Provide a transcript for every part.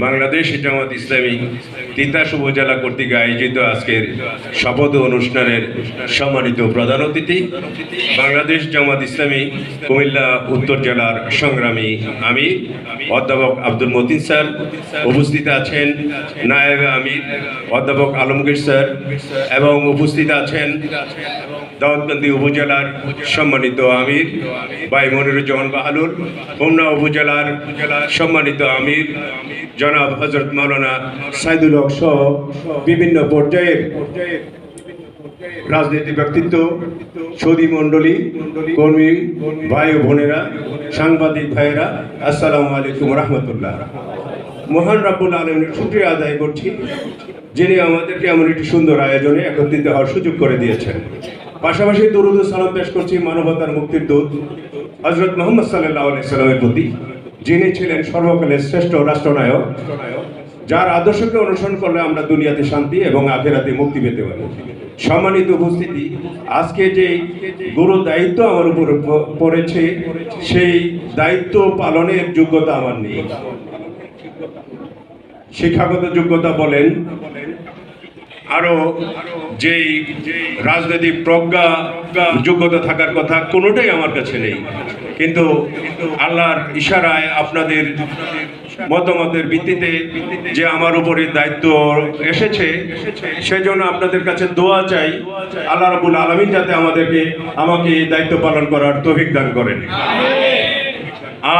বাংলাদেশ জামাত ইসলামী তিতাস উপজেলা কর্তৃক আয়োজিত আজকের শপথ অনুষ্ঠানের সম্মানিত প্রধান অতিথি, বাংলাদেশ জামাত ইসলামী কুমিল্লা উত্তর জেলার সংগ্রামী আমি অধ্যাপক আব্দুল মতিন স্যার উপস্থিত আছেন, নায়েব আমির, অধ্যাপক আলমগীর স্যার, এবং উপস্থিত আছেন দাউদকান্দি উপজেলার সম্মানিত আমির ভাই মনিরুজ্জামান বাহালুর হোমনা উপজেলার সম্মানিত আমির জনাব হজরত মাওলানা সাইদুল হক সহ বিভিন্ন পর্যায়ের রাজনীতি ব্যক্তিত্ব, সৌদি মণ্ডলী, কর্মী ভাই ও বোনেরা, সাংবাদিক ভাইয়েরা, আসসালামু আলাইকুম রহমতুল্লাহ। মহান রাব্বুল আলমের শুক্রিয়া আদায় করছি যিনি আমাদেরকে এমন একটি সুন্দর আয়োজনে একত্রিত হওয়ার সুযোগ করে দিয়েছেন। পাশাপাশি দরুদ সালাম পেশ করছি মানবতার মুক্তির দূত হজরত মোহাম্মদ সাল্লাহ সাল্লামের প্রতি। যিনি ছিলেন সর্বকালের শ্রেষ্ঠ রাষ্ট্রনায়ক, যার আদর্শকে অনুসরণ করলে আমরা দুনিয়াতে শান্তি এবং আখেরাতে মুক্তি পেতে পারি। সম্মানিত উপস্থিতি, আজকে যে গুরু দায়িত্ব আমার উপর পড়েছে, সেই দায়িত্ব পালনের যোগ্যতা আমার নেই। শিক্ষাগত যোগ্যতা বলেন, আরও যেই রাজনৈতিক প্রজ্ঞা, যোগ্যতা থাকার কথা কোনোটাই আমার কাছে নেই। কিন্তু আল্লাহর ইশারায় আপনাদের মতামতের ভিত্তিতে যে আমার উপরে দায়িত্ব এসেছে, সেজন্য আপনাদের কাছে দোয়া চাই। আল্লাহ রাবুল আলমিন যাতে আমাদেরকে, আমাকে এই দায়িত্ব পালন করার তৌফিক দান করেন।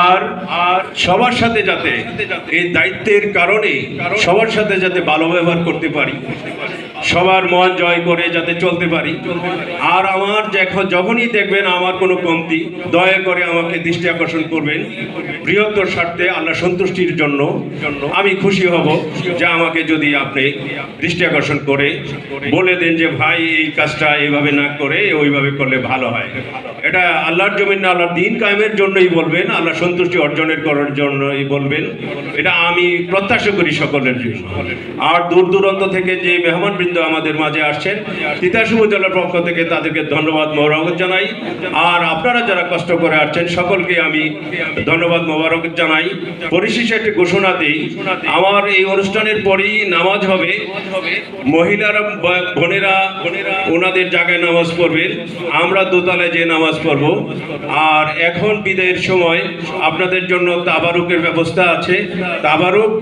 আর আর সবার সাথে যাতে এই দায়িত্বের কারণে সবার সাথে যাতে ভালো ব্যবহার করতে পারি সবার মন জয় করে যাতে চলতে পারি। আর আমার যখন যখনই দেখবেন আমার কোনো কমতি, দয়া করে আমাকে দৃষ্টি আকর্ষণ করবেন। বৃহত্তর স্বার্থে আল্লাহ সন্তুষ্টির জন্য আমি খুশি হব যে আমাকে যদি আপনি দৃষ্টি আকর্ষণ করে বলে দেন যে, ভাই, এই কাজটা এইভাবে না করে, ওইভাবে করলে ভালো হয়। এটা আল্লাহর জমিন আল্লাহর দিন কায়েমের জন্যই বলবেন, আল্লাহ সন্তুষ্টি অর্জনের করার জন্যই বলবেন। এটা আমি প্রত্যাশা করি সকলের জন্য। আর দূর দূরান্ত থেকে যে মেহমান বৃন্দ আমাদের মাঝে আসছেন। তিতাস উপজেলার পক্ষ থেকে তাদেরকে ধন্যবাদ মোবারক জানাই। আর আপনারা যারা কষ্ট করে আসছেন, সকলকে আমি ধন্যবাদ মোবারক জানাই। পরিশেষে একটি ঘোষণা দিই, আমার এই অনুষ্ঠানের পরেই নামাজ হবে। মহিলারা, বোনেরা, ওনাদের জায়গায় নামাজ পড়বেন। আমরা দোতলায় যে নামাজ পড়ব। আর এখন বিদায়ের সময় আপনাদের জন্য তাবারুকের ব্যবস্থা আছে। তাবারুক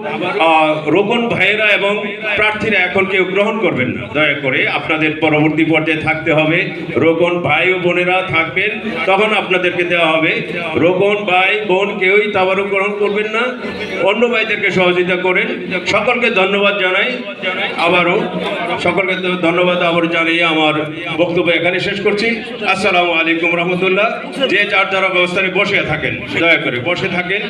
রোকন ভাইয়েরা এবং প্রার্থীরা এখন কেউ গ্রহণ করবেন না। দয়া করে আপনাদের পরবর্তী পর্যায়ে থাকতে হবে। রোকন ভাই ও বোনেরা থাকবেন, তখন আপনাদেরকে দেওয়া হবে। রোকন ভাই, বোন কেউই তাবারুক গ্রহণ করবেন না। অন্য ভাইদেরকে সহযোগিতা করেন। সকলকে ধন্যবাদ জানাই। আবারও সকলকে ধন্যবাদ আবার জানিয়ে আমার বক্তব্য এখানে শেষ করছি। আসসালামু আলাইকুম রহমতুল্লাহ। যে যার যারা ব্যবস্থায় বসে থাকেন, দয়া করে বসে থাকেন।